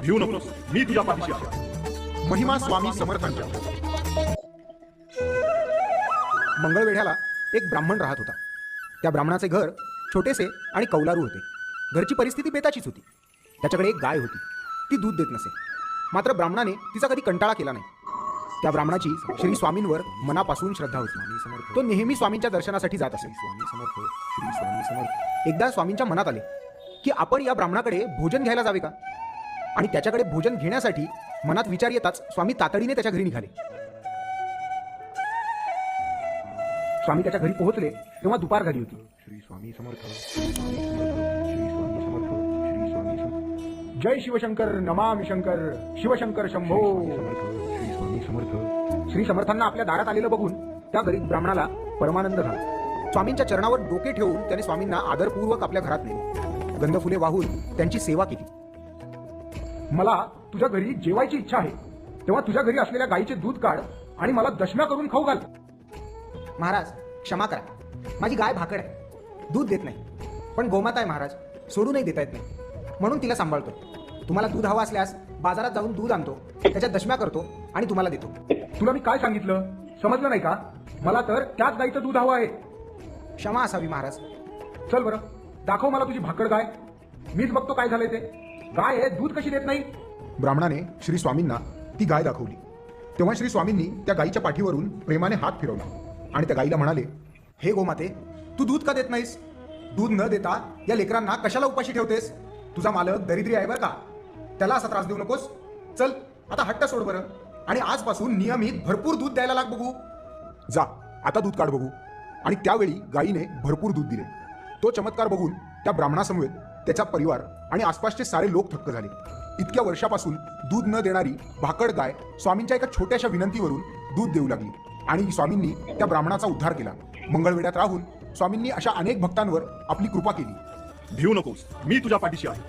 भिवू नकोस मी तुझ्या पाठीशी आहे. महिमा स्वामी समर्थांच्या. मंगळवेढ्याला एक ब्राह्मण राहत होता. त्या ब्राह्मणाचे घर छोटेसे आणि कौलारू होते. घरची परिस्थिती बेताचीच होती. त्याच्याकडे एक गाय होती. ती दूध देत नसे. मात्र ब्राह्मणाने तिचा कधी कंटाळा केला नाही. त्या ब्राह्मणाची श्री स्वामींवर मनापासून श्रद्धा होती. तो नेहमी स्वामींच्या दर्शनासाठी जात असे. स्वामी समर्थ. श्री स्वामी समर्थ. एकदा स्वामींच्या मनात आले की आपण या ब्राह्मणाकडे भोजन घ्यायला जावे का? आणि त्याच्याकडे भोजन घेण्यासाठी मनात विचार येताच स्वामी तातडीने त्याच्या घरी निघाले. स्वामी त्याच्या घरी पोहोचले तेव्हा दुपार झाली होती. श्री स्वामी समर्थ जय शिवशंकर नमामि शंकर शिवशंकर शंभो. श्री स्वामी समर्थ श्री समर्थांना आपल्या दारात आलेलं बघून त्या गरीब ब्राह्मणाला परमानंद झाला. स्वामींच्या चरणावर डोके ठेवून त्याने स्वामींना आदरपूर्वक आपल्या घरात नेले. गंधफुले वाहून त्यांची सेवा केली. मला तुझ्या घरी जेवायची इच्छा आहे. तेव्हा तुझ्या घरी असलेल्या गाईचे दूध काढ आणि मला दशम्या करून खाऊ घाल. महाराज क्षमा करा. माझी गाय भाकड आहे. दूध देत नाही. पण गोमाता आहे महाराज. सोडूनही देता येत नाही. म्हणून तिला सांभाळतो. तुम्हाला दूध हवं असल्यास बाजारात जाऊन दूध आणतो. त्याच्या दशम्या करतो आणि तुम्हाला देतो. तुला मी काय सांगितलं? समजलं नाही का? मला तर त्याच गाईचं दूध हवं आहे. क्षमा असावी महाराज. चल बरं. दाखव मला तुझी भाकड गाय. मीच बघतो काय झालंय ते. गाय हे दूध कशी देत नाही? ब्राह्मणाने श्री स्वामींना ती गाय दाखवली. तेव्हा श्री स्वामींनी त्या गायीच्या पाठीवरून प्रेमाने हात फिरवला आणि त्या गायीला म्हणाले हे गोमाते तू दूध का देत नाहीस? दूध न देता या लेकरांना कशाला उपाशी ठेवतेस? तुझा मालक दरिद्री आहे बरं का? त्याला असा त्रास देऊ नकोस. चल आता हट्ट सोड बरं आणि आजपासून नियमित भरपूर दूध द्यायला लाग बघू. जा आता दूध काढ बघू. आणि त्यावेळी गायीने भरपूर दूध दिले. तो चमत्कार बघून त्या ब्राह्मणासमवेत त्याचा परिवार आणि आसपासचे सारे लोक थक्क झाले. इतक्या वर्षापासून दूध न देणारी भाकड गाय स्वामींच्या एका छोट्याशा विनंतीवरून दूध देऊ लागली आणि स्वामींनी त्या ब्राह्मणाचा उद्धार केला. मंगळवेड्यात राहून स्वामींनी अशा अनेक भक्तांवर आपली कृपा केली. भिवू नकोस. मी तुझ्या पाठीशी आहे.